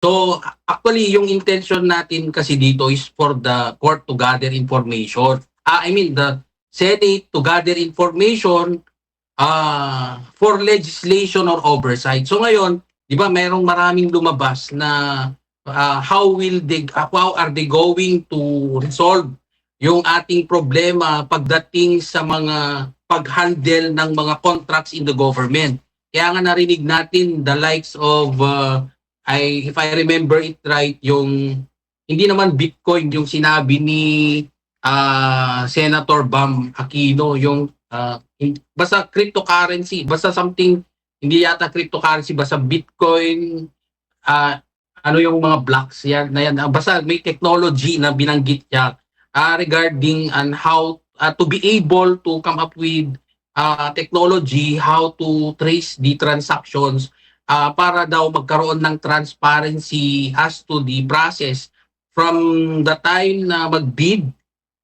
So actually yung intention natin kasi dito is for the court to gather information. Ah, I mean the Senate to gather information ah for legislation or oversight. So ngayon, 'di ba, merong maraming lumabas na ah, how will they how are they going to resolve yung ating problema pagdating sa mga pag-handle ng mga contracts in the government. Kaya nga narinig natin the likes of uh, I if I remember it right yung hindi naman Bitcoin yung sinabi ni ah, Senator Bam Aquino yung hin- basta cryptocurrency basta something hindi yata cryptocurrency basta Bitcoin ah, ano yung mga blocks yan na yan basta may technology na binanggit niya ah, regarding on how ah, to be able to come up with ah, technology how to trace the transactions ah, para daw magkaroon ng transparency as to the process from the time na mag-bid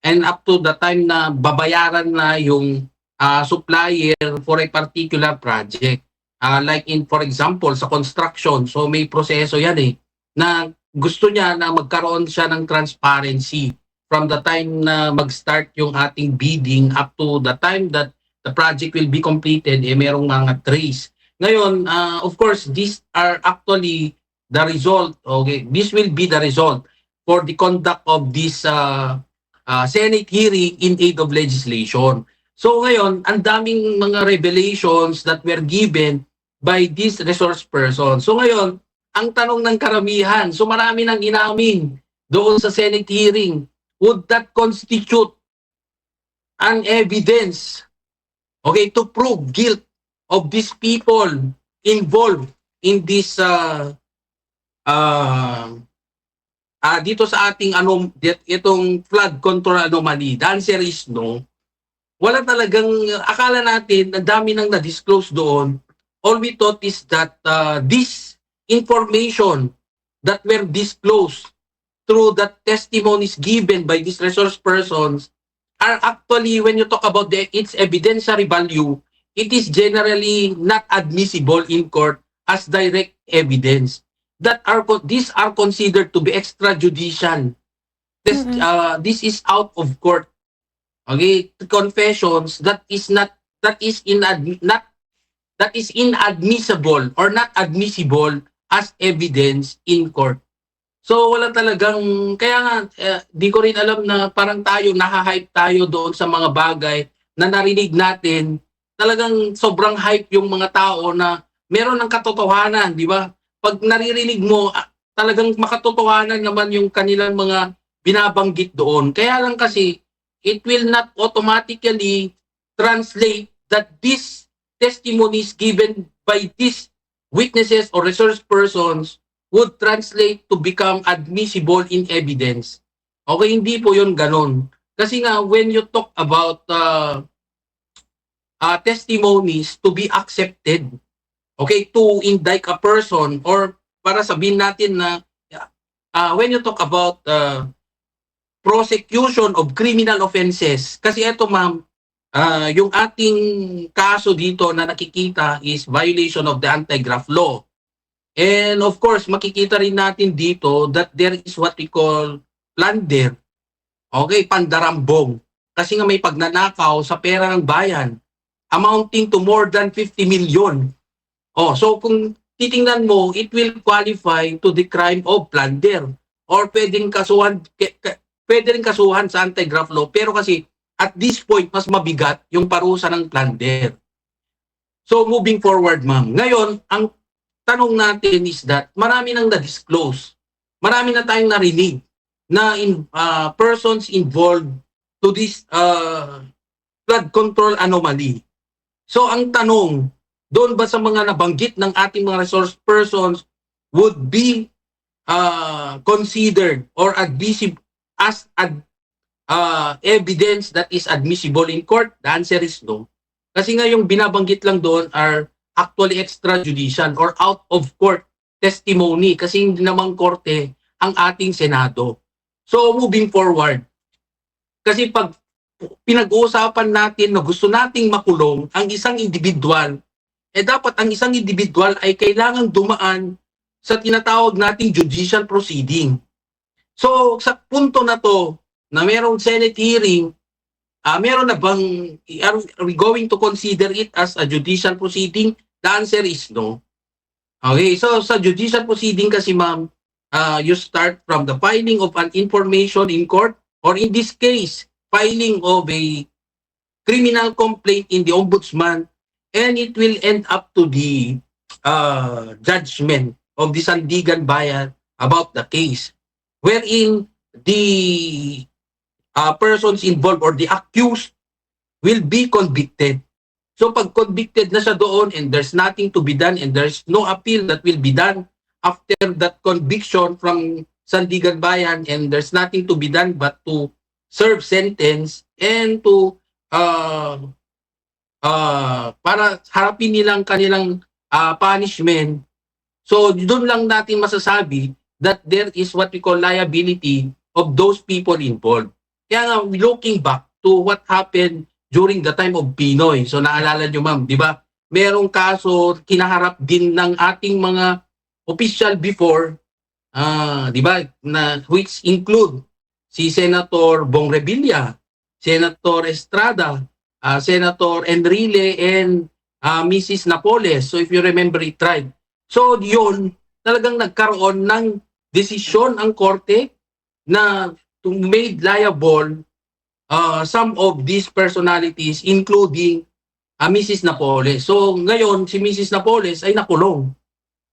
and up to the time na babayaran na yung ah, supplier for a particular project. Ah, like in for example sa construction, so may proseso yan eh na gusto niya na magkaroon siya ng transparency from the time na mag-start yung ating bidding up to the time that the project will be completed, eh merong mga trace. Ngayon, uh, of course, these are actually the result, okay, this will be the result for the conduct of this uh, uh, Senate hearing in aid of legislation. So ngayon, ang daming mga revelations that were given by this resource person. So ngayon, ang tanong ng karamihan, so marami nang inamin doon sa Senate hearing, would that constitute an evidence okay to prove guilt of these people involved in this uh, uh, ah, dito sa ating ano dit- itong flood control anomaly the answer is no wala talagang akala natin ang dami nang na-disclose doon. All we thought is that uh, this information that were disclosed through the testimonies given by these resource persons are actually when you talk about the its evidentiary value it is generally not admissible in court as direct evidence that are these are considered to be extrajudicial this Mhm. uh, this is out of court okay confessions that is not that is inad not that is inadmissible or not admissible as evidence in court So wala talagang kaya nga eh, di ko rin alam na parang tayo nahahype tayo doon sa mga bagay na narinig natin. Talagang sobrang hype yung mga tao na meron ng katotohanan, di ba? Pag naririnig mo, ah, talagang makatotohanan naman yung kanilang mga binabanggit doon. Kaya lang kasi it will not automatically translate that these testimonies given by these witnesses or resource persons would translate to become admissible in evidence. Okay, hindi po yun ganun. Kasi nga, when you talk about uh, uh, testimonies to be accepted, okay, to indict a person or para sabihin natin na uh, when you talk about uh, prosecution of criminal offenses, kasi ito ma'am, uh, yung ating kaso dito na nakikita is violation of the anti-graft law. And of course, makikita rin natin dito that there is what we call plunder. Okay, pandarambong. Kasi nga may pagnanakaw sa pera ng bayan amounting to more than 50 million. Oh, so kung titingnan mo, it will qualify to the crime of plunder or pwedeng kasuhan pwede rin kasuhan sa anti-graft law pero kasi at this point mas mabigat yung parusa ng plunder. So moving forward, ma'am. Ngayon, ang tanong natin is that marami nang na-disclose. Marami na tayong narinig na in, uh, persons involved to this uh, flood control anomaly. So ang tanong, doon ba sa mga nabanggit ng ating mga resource persons would be uh, considered or admissible as ad, uh, evidence that is admissible in court? The answer is no. Kasi nga yung binabanggit lang doon are actually extrajudicial or out of court testimony kasi hindi naman korte ang ating Senado. So moving forward, kasi pag pinag-uusapan natin na gusto nating makulong ang isang individual, eh dapat ang isang individual ay kailangang dumaan sa tinatawag nating judicial proceeding. So, sa punto na to, na merong Senate hearing, ah meron na bang, are we going to consider it as a judicial proceeding? The answer is no. Okay, so sa judicial proceeding kasi ma'am, uh, you start from the filing of an information in court or in this case, filing of a criminal complaint in the ombudsman and it will end up to the uh, judgment of the Sandigan Bayan about the case wherein the uh, persons involved or the accused will be convicted. So pag convicted na siya doon and there's nothing to be done and there's no appeal that will be done after that conviction from Sandigan Bayan and there's nothing to be done but to serve sentence and to uh, uh, para harapin nilang kanilang uh, punishment. So doon lang natin masasabi that there is what we call liability of those people involved. Kaya nga, looking back to what happened during the time of Pinoy. So naalala nyo ma'am, di ba? Merong kaso, kinaharap din ng ating mga official before, ah, di ba, na which include si Senator Bong Revilla, Senator Estrada, ah, Senator Enrile, and ah, Mrs. Napoles. So if you remember it right. So yun, talagang nagkaroon ng desisyon ang korte na to made liable uh, some of these personalities including uh, Mrs. Napoles. So ngayon si Mrs. Napoles ay nakulong.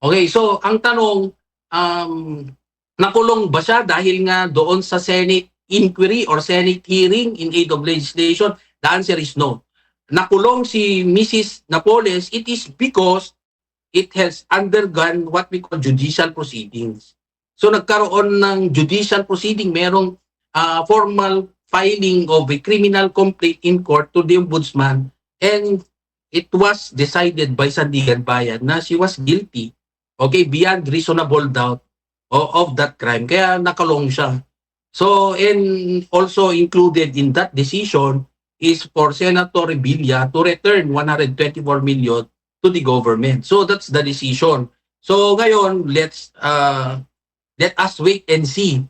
Okay, so ang tanong um nakulong ba siya dahil nga doon sa Senate inquiry or Senate hearing in aid of legislation? The answer is no. Nakulong si Mrs. Napoles, it is because it has undergone what we call judicial proceedings. So nagkaroon ng judicial proceeding, merong uh, formal filing of a criminal complaint in court to the ombudsman and it was decided by Sandigan Bayan na she was guilty, okay, beyond reasonable doubt of, that crime. Kaya nakalong siya. So, and also included in that decision is for Senator Revilla to return 124 million to the government. So, that's the decision. So, ngayon, let's uh, let us wait and see.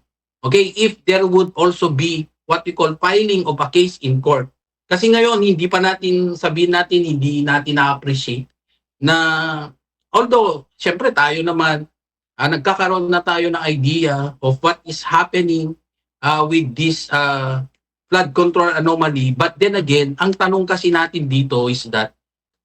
Okay, if there would also be what we call filing of a case in court. Kasi ngayon, hindi pa natin, sabihin natin, hindi natin na-appreciate na, although, syempre tayo naman, ah, nagkakaroon na tayo ng idea of what is happening ah, with this ah, flood control anomaly. But then again, ang tanong kasi natin dito is that,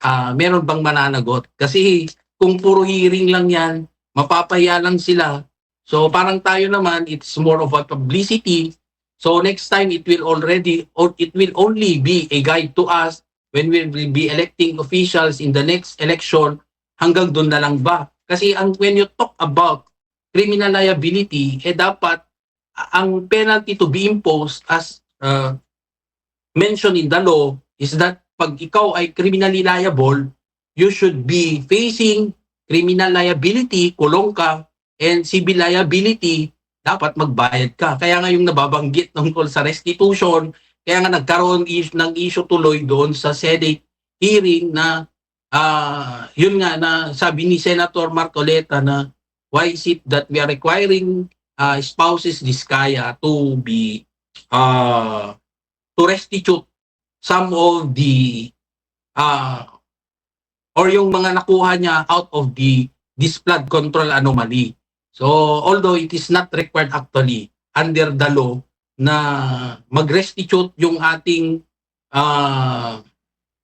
ah, meron bang mananagot? Kasi kung puro hearing lang yan, mapapahiya lang sila. So parang tayo naman, it's more of a publicity. So next time it will already or it will only be a guide to us when we will be electing officials in the next election hanggang doon na lang ba? Kasi ang when you talk about criminal liability, eh dapat ang penalty to be imposed as uh, mentioned in the law is that pag ikaw ay criminally liable, you should be facing criminal liability, kulong ka, and civil liability, dapat magbayad ka. Kaya nga yung nababanggit tungkol sa restitution, kaya nga nagkaroon is, ng issue tuloy doon sa Senate hearing na ah yun nga na sabi ni Senator Marcoleta na why is it that we are requiring uh, spouses Diskaya to be uh, to restitute some of the uh, or yung mga nakuha niya out of the this flood control anomaly. So, although it is not required actually under the law na mag-restitute yung ating ah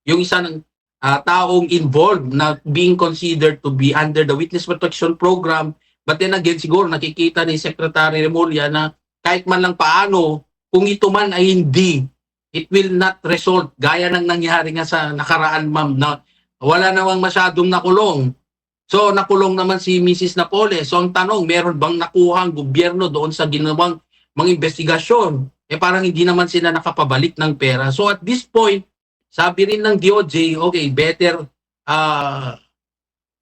yung isa ng ah, taong involved na being considered to be under the witness protection program but then again siguro nakikita ni Secretary Remulla na kahit man lang paano kung ito man ay hindi it will not result gaya ng nangyari nga sa nakaraan ma'am na wala namang masyadong nakulong So nakulong naman si Mrs. Napole. So ang tanong, meron bang nakuha ang gobyerno doon sa ginawang mga investigasyon? Eh parang hindi naman sila nakapabalik ng pera. So at this point, sabi rin ng DOJ, okay, better uh,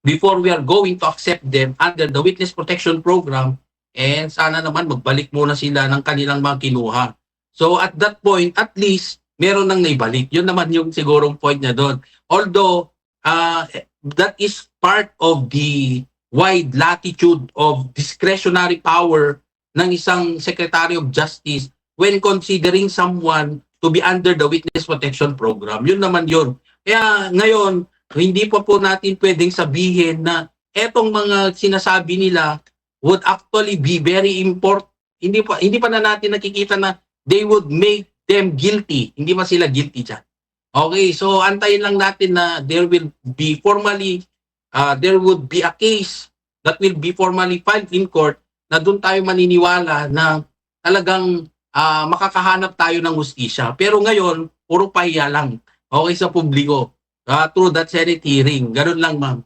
before we are going to accept them under the Witness Protection Program, and sana naman magbalik muna sila ng kanilang mga kinuha. So at that point, at least, meron nang naibalik. Yun naman yung sigurong point niya doon. Although, uh, that is part of the wide latitude of discretionary power ng isang Secretary of Justice when considering someone to be under the Witness Protection Program. Yun naman yun. Kaya ngayon, hindi pa po natin pwedeng sabihin na etong mga sinasabi nila would actually be very important. Hindi pa hindi pa na natin nakikita na they would make them guilty. Hindi pa sila guilty dyan. Okay, so antayin lang natin na there will be formally uh, there would be a case that will be formally filed in court na doon tayo maniniwala na talagang ah, makakahanap tayo ng hustisya. Pero ngayon, puro pahiya lang. Okay sa publiko. Ah, through that Senate hearing. Ganun lang, ma'am.